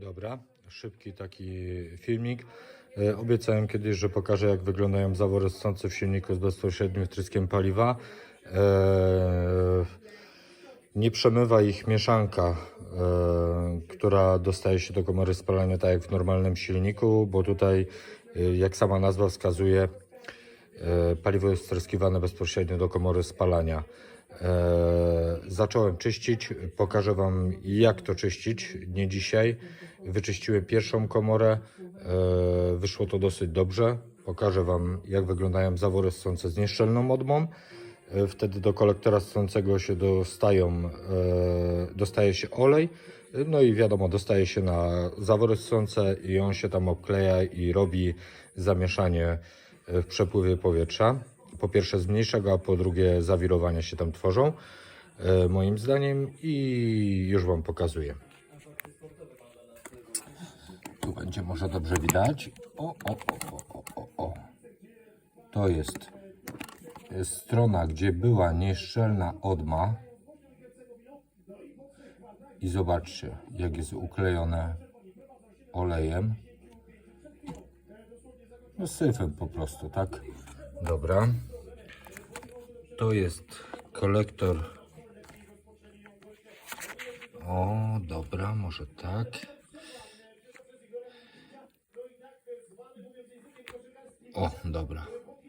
Dobra, szybki taki filmik. E, Obiecałem kiedyś, że pokażę jak wyglądają zawory ssące w silniku z bezpośrednim wtryskiem paliwa. E, Nie przemywa ich mieszanka, e, która dostaje się do komory spalania tak jak w normalnym silniku, bo tutaj, jak sama nazwa wskazuje, Paliwo jest wtryskiwane bezpośrednio do komory spalania. Zacząłem czyścić. Pokażę Wam, jak to czyścić. Nie dzisiaj. Wyczyściłem pierwszą komorę. E, wyszło to dosyć dobrze. Pokażę Wam, jak wyglądają zawory ssące z nieszczelną odmą. E, Wtedy do kolektora ssącego się dostają, e, dostaje się olej. No i wiadomo, dostaje się na zawory ssące i on się tam obkleja i robi zamieszanie w przepływie powietrza. Po pierwsze zmniejsza go, a po drugie zawirowania się tam tworzą, moim zdaniem i już Wam pokazuję. Tu będzie może dobrze widać. O, o, o, o, o, o. To jest, jest strona, gdzie była nieszczelna odma. I zobaczcie, jak jest uklejone olejem. No syfem po prostu, tak? Dobra. To jest kolektor. O, dobra, może tak. O, dobra.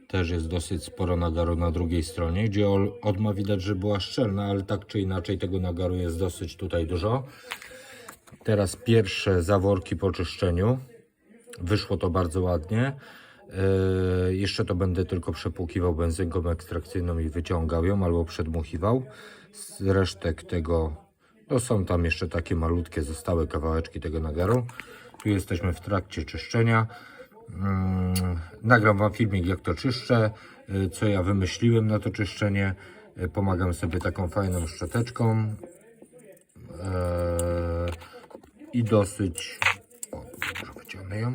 Też jest dosyć sporo nagaru na drugiej stronie, gdzie odma widać, że była szczelna, ale tak czy inaczej tego nagaru jest dosyć tutaj dużo. Teraz pierwsze zaworki po czyszczeniu. Wyszło to bardzo ładnie. Yy, jeszcze to będę tylko przepłukiwał benzynką ekstrakcyjną i wyciągał ją albo przedmuchiwał. Z resztek tego, no są tam jeszcze takie malutkie zostałe kawałeczki tego nagaru. Tu jesteśmy w trakcie czyszczenia. Mm, nagram Wam filmik jak to czyszczę, yy, co ja wymyśliłem na to czyszczenie. Yy, pomagam sobie taką fajną szczoteczką. Yy, I dosyć... O, dobrze wyciągnę ją.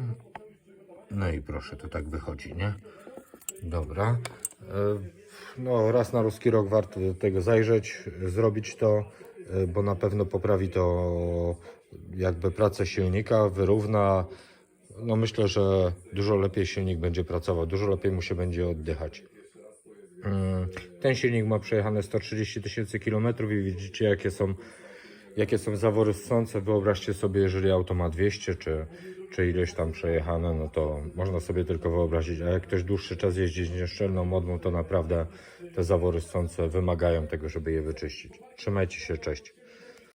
No i proszę, to tak wychodzi, nie? Dobra. No, raz na ruski rok warto do tego zajrzeć, zrobić to, bo na pewno poprawi to jakby pracę silnika, wyrówna. No myślę, że dużo lepiej silnik będzie pracował, dużo lepiej mu się będzie oddychać. Mm, Ten silnik ma przejechane 130 tysięcy kilometrów i widzicie jakie są jakie są zawory ssące. Wyobraźcie sobie, jeżeli auto ma 200 czy, czy ileś tam przejechane, no to można sobie tylko wyobrazić. A jak ktoś dłuższy czas jeździ z nieszczelną modną, to naprawdę te zawory ssące wymagają tego, żeby je wyczyścić. Trzymajcie się, cześć.